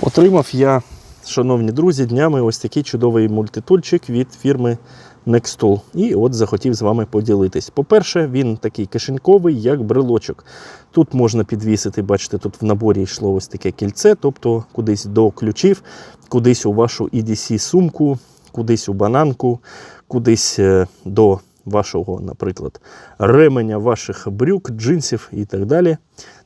Отримав я, шановні друзі, днями ось такий чудовий мультитульчик від фірми Nextool. І от захотів з вами поділитись. По-перше, він такий кишеньковий, як брелочок. Тут можна підвісити, бачите, тут в наборі йшло ось таке кільце, тобто кудись до ключів, кудись у вашу EDC-сумку, кудись у бананку, кудись е, до вашого, наприклад, ременя ваших брюк, джинсів і так далі.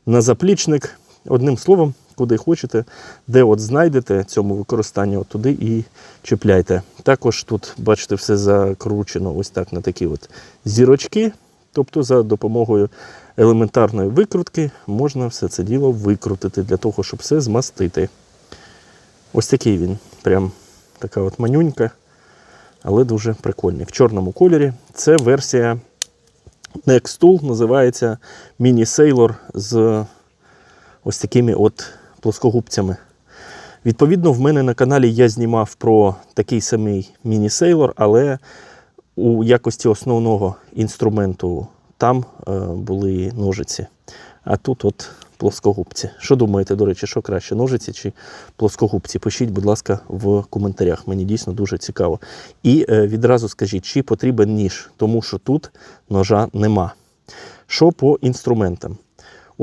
На заплічник, одним словом, куди хочете, де от знайдете цьому використанні, от туди і чіпляйте. Також тут, бачите, все закручено ось так на такі от зірочки. Тобто за допомогою елементарної викрутки можна все це діло викрутити для того, щоб все змастити. Ось такий він, прям така от манюнька, але дуже прикольний. В чорному кольорі. Це версія Nextool, називається Mini Sailor з ось такими от плоскогубцями. Відповідно, в мене на каналі я знімав про такий самий міні-сейлор, але у якості основного інструменту там е, були ножиці. А тут от плоскогубці. Що думаєте, до речі, що краще, ножиці чи плоскогубці? Пишіть, будь ласка, в коментарях. Мені дійсно дуже цікаво. І е, відразу скажіть, чи потрібен ніж, тому що тут ножа нема. Що по інструментам?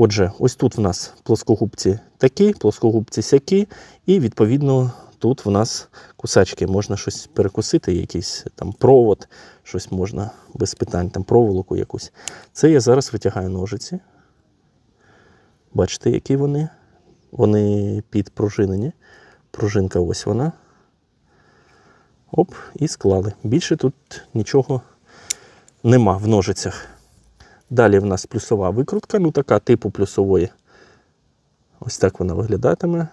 Отже, ось тут в нас плоскогубці такі, плоскогубці сякі, і відповідно тут в нас кусачки. Можна щось перекусити, якийсь там провод, щось можна без питань, там проволоку якусь. Це я зараз витягаю ножиці. Бачите, які вони? Вони підпружинені. Пружинка ось вона. Оп, і склали. Більше тут нічого нема в ножицях. Далі в нас плюсова викрутка, ну така типу плюсової. Ось так вона виглядатиме.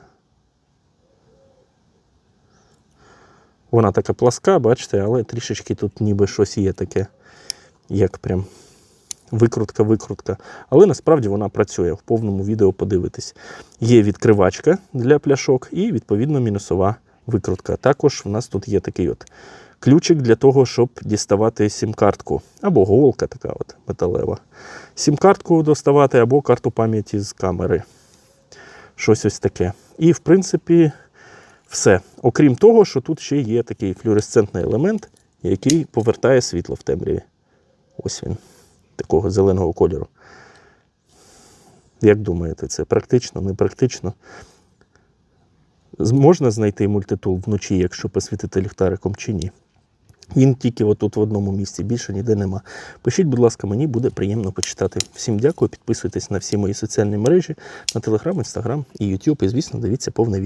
Вона така пласка, бачите, але трішечки тут ніби щось є таке, як прям викрутка-викрутка. Але насправді вона працює. В повному відео подивитись. Є відкривачка для пляшок і, відповідно, мінусова викрутка. Також в нас тут є такий от ключик для того, щоб діставати сім-картку. Або голка така от металева. Сім-картку доставати, або карту пам'яті з камери. Щось ось таке. І, в принципі, все. Окрім того, що тут ще є такий флюоресцентний елемент, який повертає світло в темряві. Ось він, такого зеленого кольору. Як думаєте, це практично, не практично? Можна знайти мультитул вночі, якщо посвітити ліхтариком чи ні? Він тільки отут в одному місці, більше ніде нема. Пишіть, будь ласка, мені буде приємно почитати. Всім дякую, підписуйтесь на всі мої соціальні мережі, на Телеграм, Інстаграм і ютуб. І, звісно, дивіться повне відео.